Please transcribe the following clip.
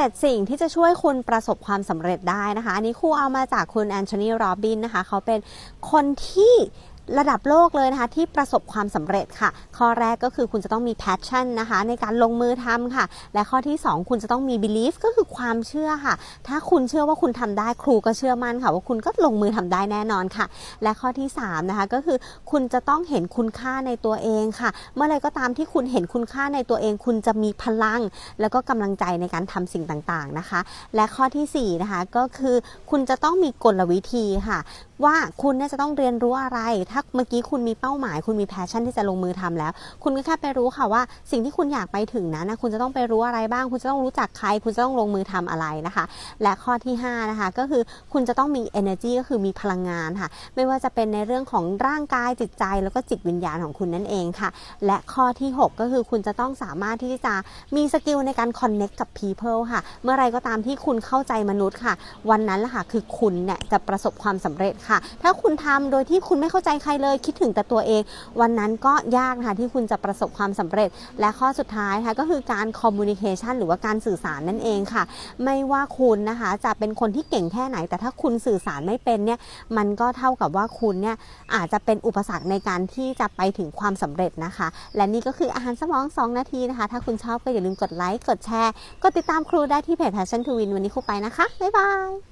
7 สิ่งที่จะช่วยคุณประสบความสำเร็จได้นะคะ อันนี้ครูเอามาจากคุณแอนโทนีโรบินนะคะ เขาเป็นคนที่ ระดับโลกเลยนะคะที่ประสบความสำเร็จค่ะ ข้อแรกก็คือคุณจะต้องมี passion นะคะในการลงมือทำค่ะ และข้อที่ 2 คุณจะต้องมี belief ก็คือความเชื่อค่ะ ถ้าคุณเชื่อว่าคุณทำได้ครูก็เชื่อมั่นค่ะ ว่าคุณก็ลงมือทำได้แน่นอนค่ะ และข้อที่3นะคะก็คือคุณจะต้องเห็นคุณค่าในตัวเองค่ะ เมื่อไรก็ตามที่คุณเห็นคุณค่าในตัวเอง คุณจะมีพลัง แล้วก็กำลังใจในการทำสิ่งต่างๆนะคะ และข้อทีสี่4นะคะก็คือคุณจะต้องมีกลวิธีค่ะ ว่าคุณเนี่ยจะต้องเรียนรู้อะไรถ้าเมื่อกี้คุณมีเป้าหมาย คุณมีแพชชั่นที่จะลงมือทำแล้ว คุณก็แค่ไปรู้ค่ะว่าสิ่งที่คุณอยากไปถึงนั้นนะคุณจะต้องไปรู้อะไรบ้าง คุณจะต้องรู้จักใคร คุณจะต้องลงมือทำอะไรนะคะ และข้อที่5นะคะก็คือคุณจะต้องมี energy ก็คือมีพลังงานค่ะ ไม่ว่าจะเป็นในเรื่องของร่างกายจิตใจ แล้วก็จิตวิญญาณของคุณนั่นเองค่ะ และข้อที่ 6 ก็คือคุณจะต้องสามารถที่จะมีสกิลในการ connect กับ people ค่ะ เมื่อไรก็ตามที่คุณเข้าใจมนุษย์ค่ะ วันนั้นแหละค่ะคือคุณเนี่ยจะประสบความสำเร็จค่ะ ถ้าคุณทำโดยที่คุณไม่เข้าใจใครเลยคิดถึงแต่ตัวเอง วันนั้นก็ยากนะคะที่คุณจะประสบความสำเร็จ และข้อสุดท้ายนะคะก็คือการ communication หรือว่าการสื่อสารนั่นเองค่ะ ไม่ว่าคุณนะคะจะเป็นคนที่เก่งแค่ไหน แต่ถ้าคุณสื่อสารไม่เป็นเนี่ยมันก็เท่ากับว่าคุณเนี่ยอาจจะเป็นอุปสรรคในการที่จะไปถึงความสำเร็จนะคะ และนี่ก็คืออาหารสมอง 2 นาทีนะคะ ถ้าคุณชอบก็อย่าลืมกดไลค์กดแชร์กดติดตามครูได้ที่เพจ Passion to Win วันนี้ครูไปนะคะ บ๊ายบาย